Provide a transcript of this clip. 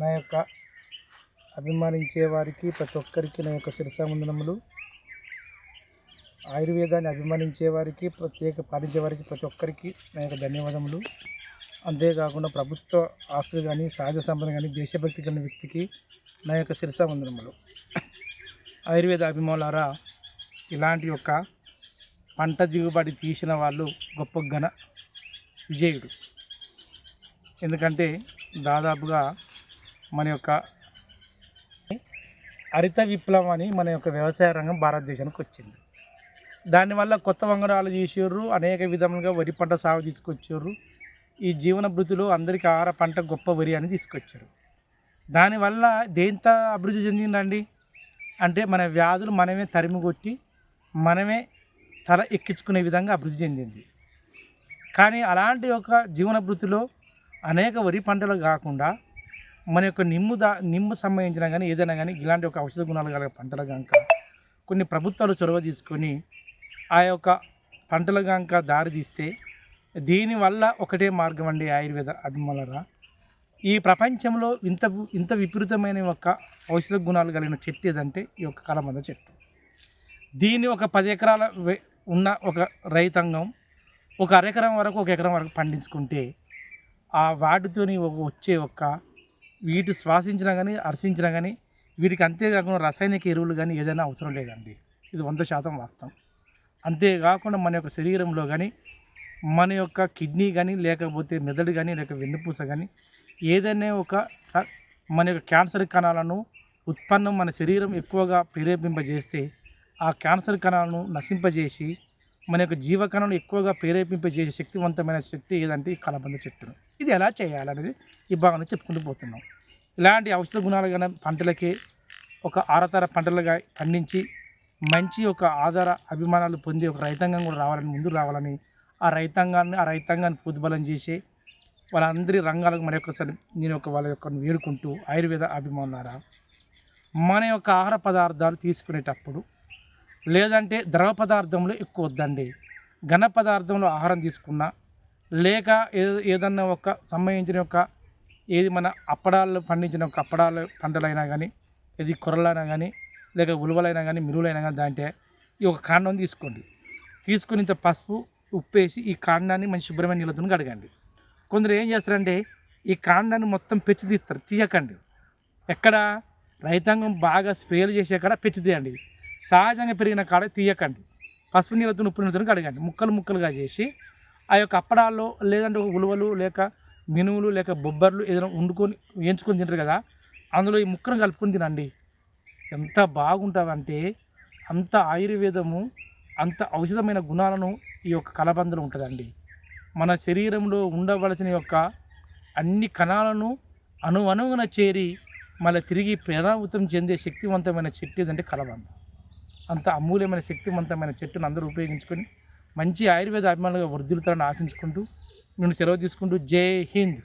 నా యొక్క అభిమానించే వారికి ప్రతి ఒక్కరికి నా యొక్క శిరసావందనములు. ఆయుర్వేదాన్ని అభిమానించే వారికి ప్రత్యేక పాటించే వారికి ప్రతి ఒక్కరికి నా యొక్క ధన్యవాదములు. అంతేకాకుండా ప్రభుత్వ ఆస్తులు కానీ సహజ సంపద కానీ దేశభక్తి కలిగిన వ్యక్తికి నా యొక్క శిరసావందనములు. ఆయుర్వేద అభిమానులారా ఇలాంటి యొక్క పంట దిగుబడి తీసిన వాళ్ళు గొప్ప ఘన విజయుడు ఎందుకంటే దాదాపుగా మన యొక్క హరిత విప్లవం అని మన యొక్క వ్యవసాయ రంగం భారతదేశానికి వచ్చింది. దానివల్ల కొత్త వంగడాలు చేసారు అనేక విధములుగా వరి పంట సాగు తీసుకొచ్చారు ఈ జీవన భృతులు అందరికీ ఆహార పంట గొప్ప వరి అని తీసుకొచ్చారు దానివల్ల దేంత అభివృద్ధి చెందిందండి? అంటే మన వ్యాధులు మనమే తరిమిగొట్టి మనమే తల ఎక్కించుకునే విధంగా అభివృద్ధి చెందింది. కానీ అలాంటి ఒక జీవన భృతిలో అనేక వరి పంటలు కాకుండా మన యొక్క నిమ్ము దా నిమ్ము సంబంధించిన కానీ ఏదైనా కానీ ఇలాంటి ఒక ఔషధ గుణాలు గల పంటలు కనుక కొన్ని ప్రభుత్వాలు చొరవ తీసుకొని ఆ యొక్క పంటలు కనుక దారి తీస్తే దీనివల్ల ఒకటే మార్గం అండి ఆయుర్వేద అభిమలరా. ఈ ప్రపంచంలో ఇంత ఇంత విపరీతమైన ఒక ఔషధ గుణాలు కలిగిన చెట్టు ఏదంటే ఈ యొక్క కలమంద చెట్టు. దీన్ని ఒక పది ఎకరాల వే- ఉన్న ఒక రైతాంగం ఒక అరెకరం వరకు ఒక ఎకరం వరకు పండించుకుంటే ఆ వాటితోని ఒక వచ్చే ఒక వీటి శ్వాసించినా కానీ హర్షించినా కానీ వీటికి అంతేకాకుండా రసాయనిక ఎరువులు కానీ ఏదైనా అవసరం లేదండి. ఇది వంద శాతం వాస్తవం. అంతేకాకుండా మన యొక్క శరీరంలో కానీ మన యొక్క కిడ్నీ కానీ లేకపోతే మెదడు కానీ లేక వెన్నుపూస కానీ ఏదైనా ఒక మన యొక్క క్యాన్సర్ కణాలను ఉత్పన్నం మన శరీరం ఎక్కువగా ప్రేరేపింపజేస్తే ఆ క్యాన్సర్ కణాలను నశింపజేసి మన యొక్క జీవకణను ఎక్కువగా ప్రేరేపింపజేసే శక్తివంతమైన శక్తి ఏదంటే ఈ కలబంద చెట్టును. ఇది ఎలా చేయాలనేది ఈ భాగంలో చెప్పుకుంటూ పోతున్నాం. ఇలాంటి ఔషధ గుణాలు గల పంటలకే ఒక ఆరతర పంటలుగా పండించి మంచి ఒక ఆధార అభిమానాలు పొంది ఒక రైతాంగం కూడా రావాలని ముందు రావాలని ఆ రైతాంగాన్ని ఆ రైతాంగాన్ని పూర్తిబలం చేసి వాళ్ళందరి రంగాలకు మరి యొక్కసారి నేను ఒక వాళ్ళ యొక్క వేడుకుంటూ ఆయుర్వేద అభిమానులారా మన యొక్క ఆహార పదార్థాలు తీసుకునేటప్పుడు లేదంటే ద్రవ పదార్థంలో ఎక్కువ వద్దండి. ఘన పదార్థంలో ఆహారం తీసుకున్నా లేక ఏ ఏదన్నా ఒక సంబంధించిన ఒక ఏది మన అప్పడాలు పండించిన ఒక అప్పడాలు పంటలైనా కానీ ఇది కొరలైనా కానీ లేక ఉలువలైనా కానీ మిరువులైనా కానీ దాంటే ఈ ఒక కాండం తీసుకోండి. తీసుకుని ఇంత పసుపు వేసి ఈ కాండాన్ని మంచి శుభ్రమైన నీళ్ళతో కడగండి. కొందరు ఏం చేస్తారంటే ఈ కాండాన్ని మొత్తం పెచ్చి తీస్తారు తీయకండి. ఎక్కడ? రైతాంగం బాగా స్ప్రేలు చేసే కాడ పెచ్చి తీయండి. సహజంగా పెరిగిన కాడ తీయకండి. పసుపు నీళ్ళతో ఉప్పు నీళ్ళతో కడగండి. ముక్కలు ముక్కలుగా చేసి ఆ యొక్క అప్పడాల్లో లేదంటే ఒక ఉలువలు లేక మినువులు లేక బొబ్బర్లు ఏదైనా వండుకొని వేయించుకొని తింటారు కదా అందులో ఈ ముక్కను కలుపుకొని తినండి. ఎంత బాగుంటుందంటే అంత ఆయుర్వేదము అంత ఔషధమైన గుణాలను ఈ యొక్క కలబందలో ఉంటుందండి. మన శరీరంలో ఉండవలసిన యొక్క అన్ని కణాలను అణువణువున చేరి మళ్ళీ తిరిగి పునరావృతం చెందే శక్తివంతమైన చెట్టు ఏదంటే కలబంద. అంత అమూల్యమైన శక్తివంతమైన చెట్టును అందరూ ఉపయోగించుకొని మంచి ఆయుర్వేద అభిమానులుగా వృద్ధులుతారని ఆశించుకుంటూ నేను సెలవు తీసుకుంటూ జై హింద్.